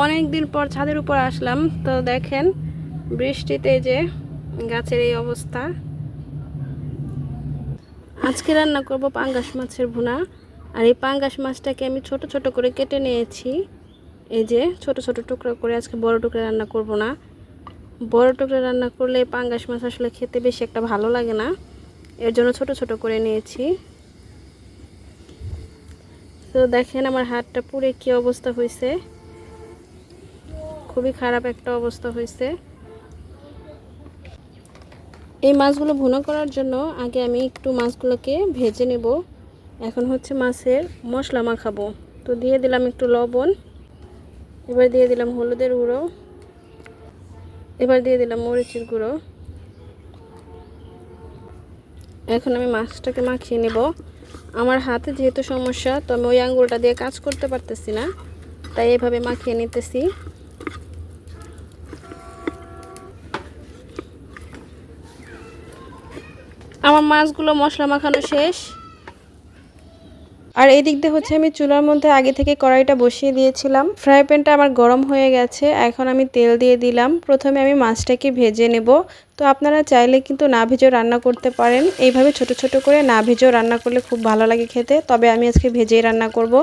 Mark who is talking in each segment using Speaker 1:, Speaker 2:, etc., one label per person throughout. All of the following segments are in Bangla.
Speaker 1: অনেক দিন পর ছাদের উপর আসলাম, তো দেখেন বৃষ্টিতে যে গাছের এই অবস্থা। আজকে রান্না করব পাঙ্গাস মাছের ভুনা। আর এই পাঙ্গাস মাছটাকে আমি ছোট ছোট করে কেটে নিয়েছি। এই যে ছোট ছোট টুকরো করে আজকে বড় টুকরা রান্না করব না। বড় টুকরা রান্না করলে পাঙ্গাস মাছ আসলে খেতে বেশি একটা ভালো লাগে না। এর জন্য ছোট ছোট করে নিয়েছি। তো দেখেন আমার হাতটা পুরে কি অবস্থা হয়েছে খুবই খারাপ একটা অবস্থা হয়েছে। এই মাছগুলো ভুনা করার জন্য আগে আমি একটু মাছগুলোকে ভেজে নেব। এখন হচ্ছে মাছের মশলা মাখাবো। তো দিয়ে দিলাম একটু লবণ। এবার দিয়ে দিলাম হলুদের গুঁড়ো। এবার দিয়ে দিলাম মরিচের গুঁড়ো। এখন আমি মাছটাকে মাখিয়ে নেব। আমার হাতে যেহেতু সমস্যা, তো আমি ওই আঙ্গুলটা দিয়ে কাজ করতে পারতেছি না, তাই এভাবে মাখিয়ে নিতেছি। আমার মাছগুলো মশলা মাখানো শেষ। আর এই দিক দিয়ে হচ্ছে আমি চুলার মধ্যে আগে থেকে কড়াইটা বসিয়ে দিয়েছিলাম। ফ্রাই প্যানটা আমার গরম হয়ে গেছে, এখন আমি তেল দিয়ে দিলাম। প্রথমে আমি মাছটাকে ভেজে নেব। তো আপনারা চাইলে কিন্তু না ভেজেও রান্না করতে পারেন। এইভাবে ছোট ছোট করে না ভেজেও রান্না করলে খুব ভালো লাগে খেতে। তবে আমি আজকে ভেজেই রান্না করব।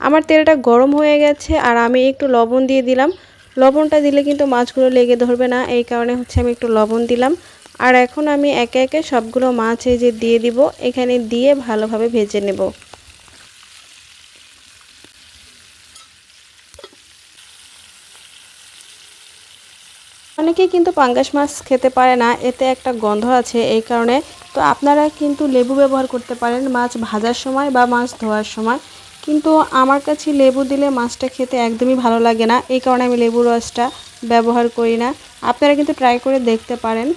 Speaker 1: আমার তেলটা গরম হয়ে গেছে আর আমি একটু লবণ দিয়ে দিলাম। লবণটা দিলে কিন্তু মাছগুলো লেগে ধরবে না। এই কারণে হচ্ছে আমি একটু লবণ দিলাম। আর এখন আমি একে একে সবগুলো মাছ এই যে দিয়ে দিব, এখানে দিয়ে ভালোভাবে ভেজে নেব। অনেকেই কিন্তু পাঙ্গাস মাছ খেতে পারে না, এতে একটা গন্ধ আছে এই কারণে। তো আপনারা কিন্তু লেবু ব্যবহার করতে পারেন মাছ ভাজার সময় বা মাছ ধোয়ার সময়। কিন্তু আমার কাছে লেবু দিলে মাছটা খেতে একদমই ভালো লাগে না, এই কারণে আমি লেবু রসটা ব্যবহার করি না। আপনারা কিন্তু ট্রাই করে দেখতে পারেন।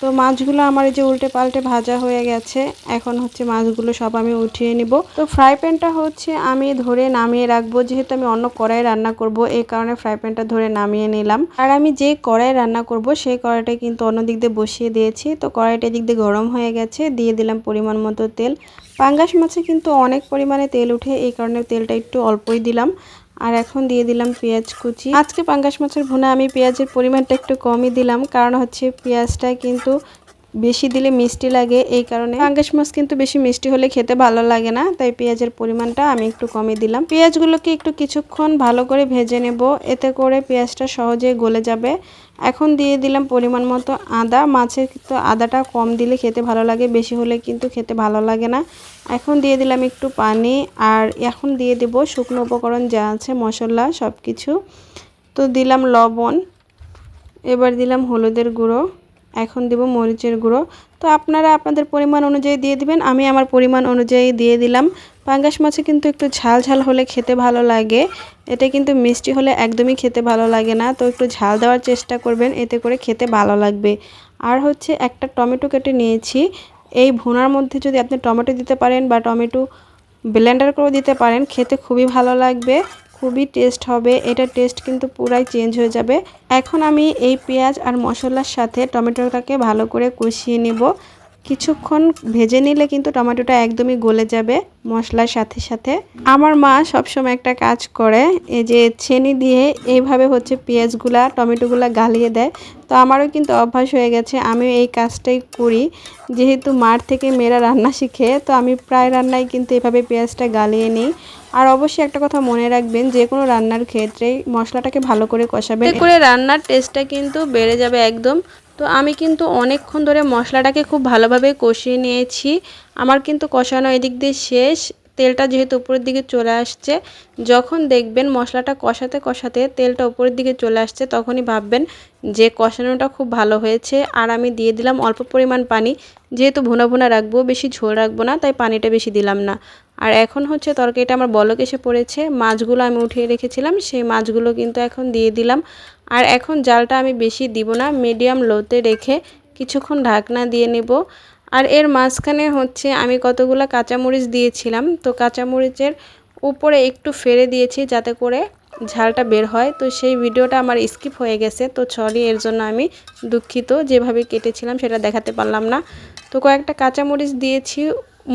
Speaker 1: তো মাছগুলো আমার এই যে উল্টে পাল্টে ভাজা হয়ে গেছে। এখন হচ্ছে মাছগুলো সব আমি উঠিয়ে নিব। তো ফ্রাই প্যানটা হচ্ছে আমি ধরে নামিয়ে রাখব। যেহেতু আমি অন্য কড়াই রান্না করব, এই কারণে ফ্রাই প্যানটা ধরে নামিয়ে নিলাম। আর আমি যে কড়াই রান্না করব, সেই কড়াইটা কিন্তু অন্য দিক দিয়ে বসিয়ে দিয়েছি। তো কড়াইটা দিক দিয়ে গরম হয়ে গেছে, দিয়ে দিলাম পরিমাণ মতো তেল। পাঙ্গাস মাছে কিন্তু অনেক পরিমাণে তেল উঠে, এই কারণে তেলটা একটু অল্পই দিলাম। আর এখন দিয়ে দিলাম পেঁয়াজ কুচি। আজকে পাঙ্গাস মাছের ভুনা আমি পেঁয়াজের পরিমাণটা একটু কমই দিলাম, কারণ হচ্ছে পেঁয়াজটা কিন্তু বেশি দিলে মিষ্টি লাগে এই কারণে। পাঙ্গাস মাছ কিন্তু বেশি মিষ্টি হলে খেতে ভালো লাগে না, তাই পেঁয়াজের পরিমাণটা আমি একটু কমই দিলাম। পেঁয়াজগুলোকে একটু কিছুক্ষণ ভালো করে ভেজে নেব, এতে করে পেঁয়াজটা সহজে গলে যাবে। এখন দিয়ে দিলাম পরিমাণ মতো আদা, মাছের কিন্তু আদাটা কম দিলে খেতে ভালো লাগে, বেশি হলে কিন্তু খেতে ভালো লাগে না। এখন দিয়ে দিলাম একটু পানি, আর এখন দিয়ে দেব শুকনো উপকরণ যা আছে, মশলা সব কিছু তো দিলাম লবণ, এবার দিলাম হলুদের গুঁড়ো। এখন দেব মরিচের গুঁড়ো। তো আপনারা আপনাদের পরিমাণ অনুযায়ী দিয়ে দিবেন। আমি আমার পরিমাণ অনুযায়ী দিয়ে দিলাম। পাঙ্গাস মাছে কিন্তু একটু ঝাল ঝাল হলে খেতে ভালো লাগে। এটা কিন্তু মিষ্টি হলে একদমই খেতে ভালো লাগে না। তো একটু ঝাল দেওয়ার চেষ্টা করবেন, এতে করে খেতে ভালো লাগবে। আর হচ্ছে একটা টমেটো কেটে নিয়েছি। এই ভুনার মধ্যে যদি আপনি টমেটো দিতে পারেন বা টমেটো ব্লেন্ডার করেও দিতে পারেন, খেতে খুবই ভালো লাগবে। খুবই টেস্ট হবে। এটা টেস্ট কিন্তু পুরাই চেঞ্জ হয়ে যাবে। এখন আমি এই পেঁয়াজ আর মশলার সাথে টমেটোটাকে ভালো করে কষিয়ে নিব। কিছুক্ষণ ভেজে নিলে কিন্তু টমেটোটা একদমই গলে যাবে মশলার সাথে সাথে। আমার মা সবসময় একটা কাজ করে, এই যে ছেনি দিয়ে এইভাবে হচ্ছে পেঁয়াজগুলা, টমেটোগুলা গালিয়ে দেয়। তো আমারও কিন্তু অভ্যাস হয়ে গেছে, আমিও এই কাজটাই করি। যেহেতু মার থেকে মেয়েরা রান্না শিখে, তো আমি প্রায় রান্নায় কিন্তু এভাবে পেঁয়াজটা গালিয়ে নিই। আর অবশ্যই একটা কথা মনে রাখবেন, যে কোনো রান্নার ক্ষেত্রেই মশলাটাকে ভালো করে কষাবেন। এতে করে রান্নার টেস্টটা কিন্তু বেড়ে যাবে একদম। তো আমি কিন্তু অনেকক্ষণ ধরে মশলাটাকে খুব ভালোভাবে কষিয়ে নিয়েছি। আমার কিন্তু কষানো এদিক দিয়ে শেষ। তেলটা যেহেতু উপরের দিকে চলে আসছে, যখন দেখবেন মশলাটা কষাতে কষাতে তেলটা উপরের দিকে চলে আসছে, তখনই ভাববেন যে কষানোটা খুব ভালো হয়েছে। আর আমি দিয়ে দিলাম অল্প পরিমাণ পানি। যেহেতু ভুনা ভুনা রাখব, বেশি ঝোল রাখব না, তাই পানিটা বেশি দিলাম না। আর এখন হচ্ছে তরকারিটা আমার বলক এসে পড়েছে। মাছগুলো আমি উঠিয়ে রেখেছিলাম, সেই মাছগুলো কিন্তু এখন দিয়ে দিলাম। আর এখন জালটা আমি বেশি দিব না মিডিয়াম লোতে রেখে কিছুক্ষণ ঢাকনা দিয়ে নেব। আর এর মাঝখানে হচ্ছে আমি কতগুলো কাঁচামরিচ দিয়েছিলাম, তো কাঁচামরিচের উপরে একটু ফেলে দিয়েছি যাতে করে ঝালটা বের হয়। তো সেই ভিডিওটা আমার স্কিপ হয়ে গেছে, তো সরি, এর জন্য আমি দুঃখিত। যেভাবে কেটেছিলাম সেটা দেখাতে পারলাম না। তো কয়েকটা কাঁচামরিচ দিয়েছি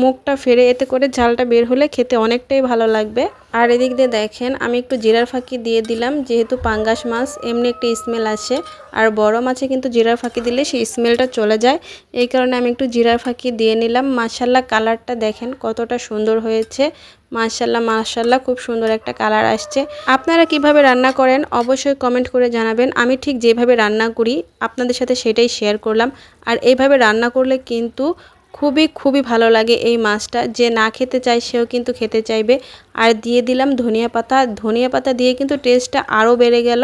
Speaker 1: মুখটা ফেরে এতে করে ঝালটা বের হলে খেতে অনেকটাই ভালো লাগবে। আর এদিক দিয়ে দেখেন, আমি একটু জিরার ফাঁকি দিয়ে দিলাম, যেহেতু পাঙ্গাস মাছ, এমনি একটি স্মেল আসে। আর বড় মাছে কিন্তু জিরার ফাঁকি দিলে সেই স্মেলটা চলে যায়। এই কারণে আমি একটু জিরার ফাঁকি দিয়ে নিলাম। মাসাল্লাহ কালারটা দেখেন কতটা সুন্দর হয়েছে। মাশাল্লাহ মাশাল্লাহ খুব সুন্দর একটা কালার আসছে। আপনারা কীভাবে রান্না করেন অবশ্যই কমেন্ট করে জানাবেন। আমি ঠিক যেভাবে রান্না করি, আপনাদের সাথে সেটাই শেয়ার করলাম। আর এইভাবে রান্না করলে কিন্তু খুবই খুবই ভালো লাগে এই মাছটা। যে না খেতে চায় সেও কিন্তু খেতে চাইবে। আর দিয়ে দিলাম ধনিয়া পাতা। ধনিয়া পাতা দিয়ে কিন্তু টেস্টটা আরও বেড়ে গেল।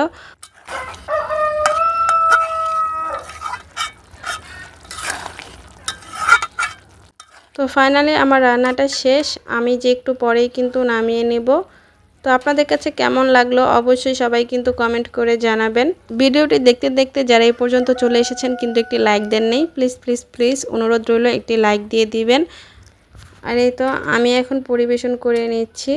Speaker 1: তো ফাইনালি আমার রান্নাটা শেষ। আমি যে একটু পরেই কিন্তু নামিয়ে নেব। তো আপনাদের কাছে কেমন লাগল অবশ্যই সবাই কিন্তু কমেন্ট করে জানাবেন। ভিডিওটি দেখতে দেখতে যারা এই পর্যন্ত চলে এসেছেন কিন্তু একটি লাইক দেন নেই প্লিজ প্লিজ প্লিজ অনুরোধ রইল একটি লাইক দিয়ে দিবেন। আর এই তো আমি এখন পরিবেশন করে নিচ্ছি।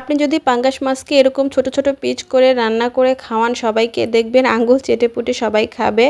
Speaker 1: আপনি যদি পাঙ্গাস মাছকে এরকম ছোট ছোট পিচ করে রান্না করে খাওয়ান, সবাইকে দেখবেন আঙ্গুল চেটে পুটে সবাই খাবে।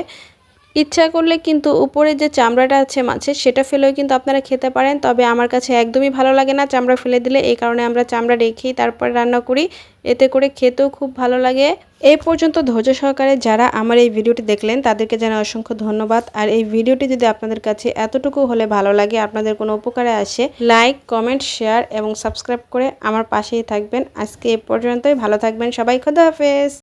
Speaker 1: ইচ্ছা করলে কিন্তু উপরে যে চামড়াটা আছে মাছের সেটা ফেলেও কিন্তু আপনারা খেতে পারেন। তবে আমার কাছে একদমই ভালো লাগে না চামড়া ফেলে দিলে। এই কারণে আমরা চামড়া রেখেই তারপর রান্না করি। এতে করে খেতেও খুব ভালো লাগে। এই পর্যন্ত ধৈর্য সহকারে যারা আমার এই ভিডিওটি দেখলেন, তাদেরকে জানা অসংখ্য ধন্যবাদ। আর এই ভিডিওটি যদি আপনাদের কাছে এতটুকু হলে ভালো লাগে, আপনাদের কোনো উপকারে আসে, লাইক, কমেন্ট, শেয়ার এবং সাবস্ক্রাইব করে আমার পাশেই থাকবেন। আজকে এ পর্যন্তই। ভালো থাকবেন সবাই। খোদা হাফেজ।